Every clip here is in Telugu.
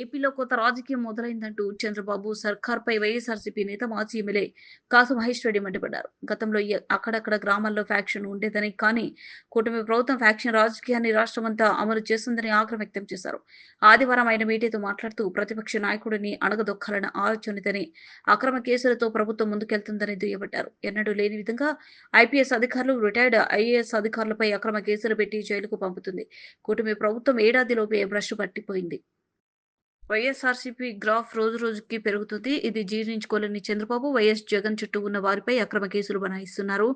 ఏపీలో కొత్త రాజకీయం మొదలైందంటూ చంద్రబాబు సర్కార్పై వైఎస్ఆర్సీపీ నేత మాజీ ఎమ్మెల్యే కాసు మహేష్ రెడ్డి మండిపడ్డారు. గతంలో అక్కడక్కడ గ్రామాల్లో ఫ్యాక్షన్ ఉండేదని కానీ కూటమి ప్రభుత్వం ఫ్యాక్షన్ రాజకీయాన్ని రాష్ట్రమంతా అమలు చేస్తుందని ఆగ్రహం వ్యక్తం చేశారు. ఆదివారం ఆయన మీడియాతో మాట్లాడుతూ ప్రతిపక్ష నాయకుడిని అణగదొక్కాలన్న ఆలోచనతోనే అక్రమ కేసులతో ప్రభుత్వం ముందుకెళ్తుందని దుయ్యబట్టారు. ఎన్నడూ లేని విధంగా ఐపీఎస్ అధికారులు రిటైర్డ్ ఐఏఎస్ అధికారులపై అక్రమ కేసులు పెట్టి జైలుకు పంపుతుంది. కూటమి ప్రభుత్వం ఏడాదిలోపే భ్రష్టు పట్టిపోయింది. వైఎస్ఆర్సీపీ గ్రాఫ్ రోజు రోజుకి పెరుగుతుంది. ఇది జీర్ణించుకోలేని చంద్రబాబు వైఎస్ జగన్ చుట్టూ ఉన్న వారిపై అక్రమ కేసులు బనాయిస్తున్నారు.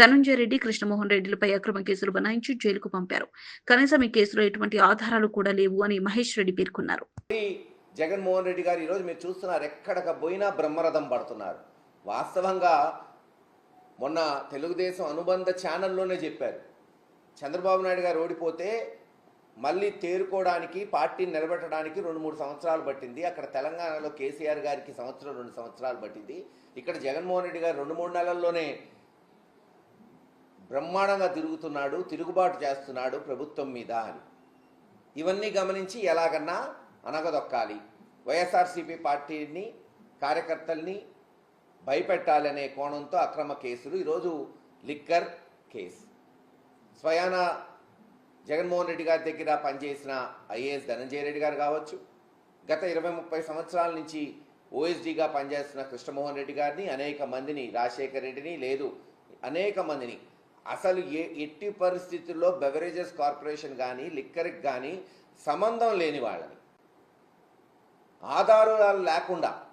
ధనంజయ రెడ్డి కృష్ణమోహన్ రెడ్డిలపై అక్రమ కేసులు బనాయించి జైలుకు పంపారు. కనీసం ఈ కేసులో ఎటువంటి ఆధారాలు కూడా లేవు అని మహేష్ రెడ్డి పేర్కొన్నారు. జగన్మోహన్ రెడ్డి గారు ఈరోజు మీరు చూస్తున్నారు ఎక్కడక పోయినా బ్రహ్మరథం పడుతున్నారు. వాస్తవంగా మొన్న తెలుగుదేశం అనుబంధ ఛానల్లోనే చెప్పారు. చంద్రబాబు నాయుడు గారు ఓడిపోతే మళ్ళీ తేరుకోవడానికి పార్టీని నిలబెట్టడానికి రెండు మూడు సంవత్సరాలు పట్టింది. అక్కడ తెలంగాణలో కేసీఆర్ గారికి సంవత్సరం రెండు సంవత్సరాలు పట్టింది. ఇక్కడ జగన్మోహన్ రెడ్డి గారు రెండు మూడు నెలల్లోనే బ్రహ్మాండంగా తిరుగుతున్నాడు తిరుగుబాటు చేస్తున్నాడు ప్రభుత్వం మీద అని. ఇవన్నీ గమనించి ఎలాగన్నా అనగదొక్కాలి. వైఎస్ఆర్సీపీ పార్టీని కార్యకర్తల్ని భయపెట్టాలనే కోణంతో అక్రమ కేసులు. ఈరోజు లిక్కర్ కేసు. స్వయానా జగన్మోహన్ రెడ్డి గారి దగ్గర పనిచేసిన ఐఏఎస్ ధనంజయ రెడ్డి గారు కావచ్చు గత ఇరవై ముప్పై సంవత్సరాల నుంచి ఓఎస్డీగా పనిచేస్తున్న కృష్ణమోహన్ రెడ్డి గారిని అనేక మందిని రాజశేఖర్ రెడ్డిని లేదు అనేక మందిని అసలు ఏ ఎట్టి పరిస్థితుల్లో బెవరేజెస్ కార్పొరేషన్ కానీ లిక్కర్కి కానీ సంబంధం లేని వాళ్ళని. ఆధారాలు లేకుండా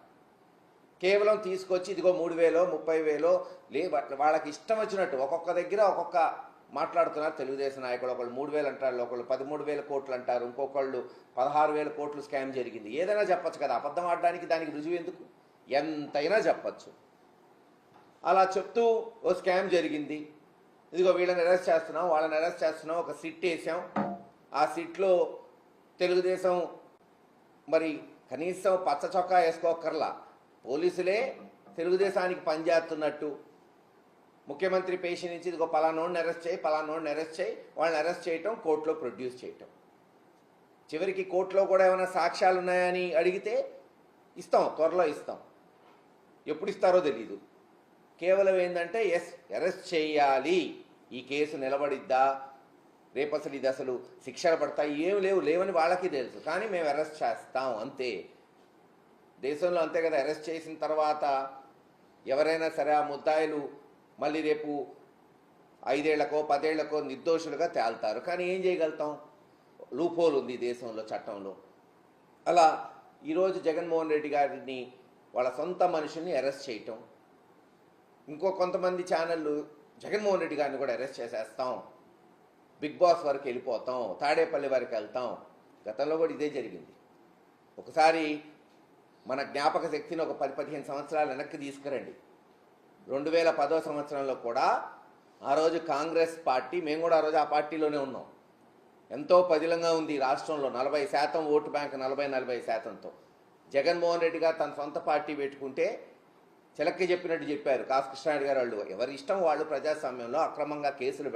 కేవలం తీసుకొచ్చి ఇదిగో మూడు వేలో ముప్పై వేలో లే వాళ్ళకి ఇష్టం వచ్చినట్టు ఒక్కొక్క దగ్గర ఒక్కొక్క మాట్లాడుతున్నారు. తెలుగుదేశం నాయకులు ఒకళ్ళు మూడు వేలు అంటారు ఒకళ్ళు పదమూడు వేల కోట్లు అంటారు ఇంకొకళ్ళు పదహారు వేల కోట్లు స్కామ్ జరిగింది. ఏదైనా చెప్పొచ్చు కదా అబద్ధం ఆడడానికి దానికి రుజువు ఎందుకు? ఎంతైనా చెప్పచ్చు. అలా చెప్తూ ఓ స్కామ్ జరిగింది. ఇదిగో వీళ్ళని అరెస్ట్ చేస్తున్నాం వాళ్ళని అరెస్ట్ చేస్తున్నాం ఒక సిట్ వేసాం. ఆ సిట్లో తెలుగుదేశం మరి కనీసం పచ్చ చొక్కా వేసుకోకర్లా పోలీసులే తెలుగుదేశానికి పనిచేస్తున్నట్టు ముఖ్యమంత్రి పేషి నుంచి ఇదిగో పలానోడిని అరెస్ట్ చేయి పలానోడిని అరెస్ట్ చేయి వాళ్ళని అరెస్ట్ చేయటం కోర్టులో ప్రొడ్యూస్ చేయటం. చివరికి కోర్టులో కూడా ఏమైనా సాక్ష్యాలు ఉన్నాయని అడిగితే ఇస్తాం త్వరలో ఇస్తాం. ఎప్పుడు ఇస్తారో తెలీదు. కేవలం ఏంటంటే ఎస్ అరెస్ట్ చేయాలి. ఈ కేసు నిలబడిద్దా? రేపు అసలు ఇది అసలు శిక్షలు పడతాయి? ఏం లేవు లేవని వాళ్ళకి తెలుసు. కానీ మేము అరెస్ట్ చేస్తాం అంతే. దేశంలో అంతే కదా అరెస్ట్ చేసిన తర్వాత ఎవరైనా సరే ఆ ముద్దాయిలు మళ్ళీ రేపు ఐదేళ్ళకో పదేళ్ళకో నిర్దోషులుగా తేల్తారు. కానీ ఏం చేయగలుగుతాం? లూపోల్ ఉంది దేశంలో చట్టంలో. అలా ఈరోజు జగన్మోహన్ రెడ్డి గారిని వాళ్ళ సొంత మనుషుల్ని అరెస్ట్ చేయటం. ఇంకో కొంతమంది ఛానళ్ళు జగన్మోహన్ రెడ్డి గారిని కూడా అరెస్ట్ చేసేస్తాం. బిగ్ బాస్ వరకు వెళ్ళిపోతాం తాడేపల్లి వరకు వెళ్తాం. గతంలో కూడా ఇదే జరిగింది. ఒకసారి మన జ్ఞాపక శక్తిని ఒక పది పదిహేను సంవత్సరాలు వెనక్కి తీసుకురండి. రెండు వేల పదో సంవత్సరంలో కూడా ఆ రోజు కాంగ్రెస్ పార్టీ మేము కూడా ఆ రోజు ఆ పార్టీలోనే ఉన్నాం. ఎంతో పదిలంగా ఉంది రాష్ట్రంలో నలభై శాతం ఓటు బ్యాంక్ నలభై నలభై శాతంతో. జగన్మోహన్ రెడ్డి గారు తన సొంత పార్టీ పెట్టుకుంటే చిలక్కి చెప్పినట్టు చెప్పారు కాసు కృష్ణారెడ్డి గారు వాళ్ళు. ఎవరి ఇష్టం వాళ్ళు ప్రజాస్వామ్యంలో అక్రమంగా కేసులు పెట్టారు